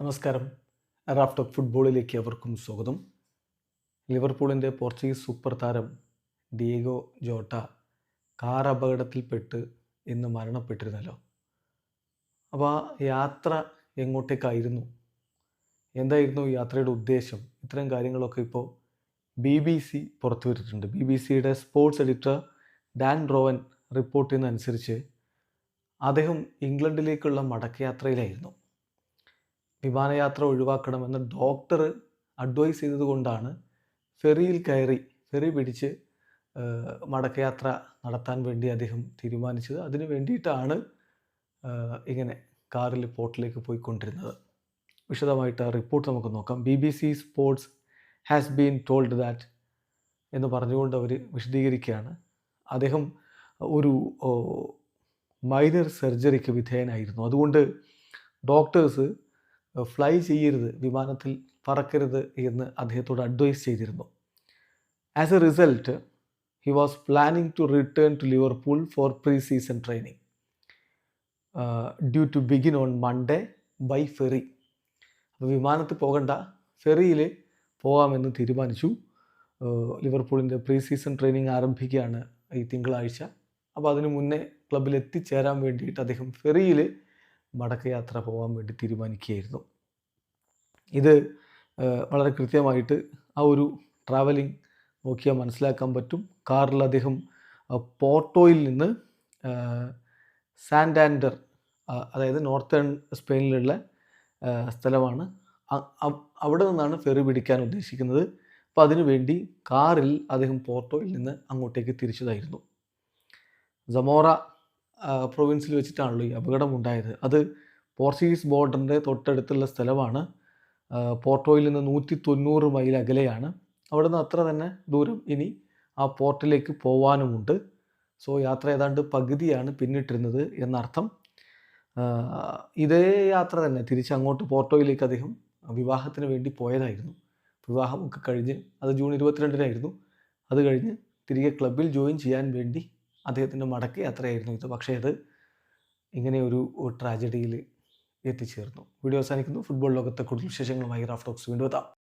നമസ്കാരം. Raft of ഫുട്ബോളിലേക്ക് അവർക്കും സ്വാഗതം. ലിവർപൂളിന്റെ പോർച്ചുഗീസ് സൂപ്പർ താരം ഡിയേഗോ ജോട്ട കാർ അപകടത്തിൽപ്പെട്ട് ഇന്ന് മരണപ്പെട്ടിരുന്നല്ലോ. അപ്പോൾ ആ യാത്ര എങ്ങോട്ടേക്കായിരുന്നു? എന്തായിരുന്നു യാത്രയുടെ ഉദ്ദേശം? ഇത്തരം കാര്യങ്ങളൊക്കെ ഇപ്പോൾ ബി ബി സി പുറത്തുവിട്ടിട്ടുണ്ട് ബി ബി സിയുടെ sports editor Dan Roan report ചെയ്യുന്നതനുസരിച്ച് അദ്ദേഹം ഇംഗ്ലണ്ടിലേക്കുള്ള മടക്കയാത്രയിലായിരുന്നു. വിമാനയാത്ര ഒഴിവാക്കണമെന്ന് ഡോക്ടർ അഡ്വൈസ് ചെയ്തതുകൊണ്ടാണ് ഫെറിയിൽ കയറി ഫെറി പിടിച്ച് മടക്കയാത്ര നടത്താൻ വേണ്ടി അദ്ദേഹം തീരുമാനിച്ചത്. അതിനു വേണ്ടിയിട്ടാണ് ഇങ്ങനെ കാറിൽ പോർട്ടിലേക്ക് പോയിക്കൊണ്ടിരുന്നത്. വിശദമായിട്ട് ആ റിപ്പോർട്ട് നമുക്ക് നോക്കാം. B B C sports has been told that എന്ന് പറഞ്ഞുകൊണ്ട് അവർ വിശദീകരിക്കുകയാണ്. അദ്ദേഹം ഒരു മൈനർ സർജറിക്ക് വിധേയനായിരുന്നു. അതുകൊണ്ട് ഡോക്ടേഴ്സ് ഫ്ലൈ ചെയ്യരുത് വിമാനത്തിൽ പറക്കരുത് എന്ന് അദ്ദേഹത്തോട് അഡ്വൈസ് ചെയ്തിരുന്നു. As a result he was planning to return to Liverpool for pre season training due to begin on Monday by ferry അപ്പോൾ വിമാനത്തിൽ പോകണ്ട ഫെറിയിൽ പോകാമെന്ന് തീരുമാനിച്ചു. ലിവർപൂളിന്റെ പ്രീ സീസൺ ട്രെയിനിങ് ആരംഭിക്കുകയാണ് ഈ തിങ്കളാഴ്ച. അപ്പോൾ അതിനു മുന്നേ ക്ലബിൽ എത്തിച്ചേരാൻ വേണ്ടിയിട്ട് അദ്ദേഹം ഫെറിയിൽ മടക്കയാത്ര പോകാൻ വേണ്ടി തീരുമാനിക്കുകയായിരുന്നു. ഇത് വളരെ കൃത്യമായിട്ട് ആ ഒരു ട്രാവലിംഗ് നോക്കിയാൽ മനസ്സിലാക്കാൻ പറ്റും. കാറിൽ അദ്ദേഹം പോർട്ടോയിൽ നിന്ന് സാൻഡാൻഡർ അതായത് നോർത്തേൺ സ്പെയിനിലുള്ള സ്ഥലമാണ്. അവിടെ നിന്നാണ് ഫെറി പിടിക്കാൻ ഉദ്ദേശിക്കുന്നത്. അപ്പോൾ അതിനുവേണ്ടി കാറിൽ അദ്ദേഹം പോർട്ടോയിൽ നിന്ന് അങ്ങോട്ടേക്ക് തിരിച്ചതായിരുന്നു. ജമോറ പ്രൊവിൻസിൽ വെച്ചിട്ടാണല്ലോ ഈ അപകടം ഉണ്ടായത് അത് പോർച്ചുഗീസ് ബോർഡറിന്റെ തൊട്ടടുത്തുള്ള സ്ഥലമാണ്. പോർട്ടോയിൽ നിന്ന് നൂറ്റി തൊണ്ണൂറ് മൈൽ അകലെയാണ്. അവിടെ നിന്ന് അത്ര തന്നെ ദൂരം ഇനി ആ പോർട്ടിലേക്ക് പോവാനുമുണ്ട്. സോ യാത്ര ഏതാണ്ട് പകുതിയാണ് പിന്നിട്ടിരുന്നത് എന്നർത്ഥം. ഇതേ യാത്ര തന്നെ തിരിച്ച് അങ്ങോട്ട് പോർട്ടോയിലേക്ക് അദ്ദേഹം വിവാഹത്തിന് വേണ്ടി പോയതായിരുന്നു. വിവാഹമൊക്കെ കഴിഞ്ഞ് അത് ജൂൺ ഇരുപത്തിരണ്ടിനായിരുന്നു. അത് കഴിഞ്ഞ് തിരികെ ക്ലബിൽ ജോയിൻ ചെയ്യാൻ വേണ്ടി അദ്ദേഹത്തിന്റെ മടക്ക യാത്രയായിരുന്നു ഇത്. പക്ഷേ അത് ഇങ്ങനെ ഒരു ട്രാജഡിയിൽ എത്തിച്ചേർന്നു. വീഡിയോ അവസാനിക്കുന്നു. ഫുട്ബോൾ ലോകത്തെ കൂടുതൽ വിശേഷങ്ങളുമായി റാഫ് ടോക്സ് വീണ്ടും എത്താം.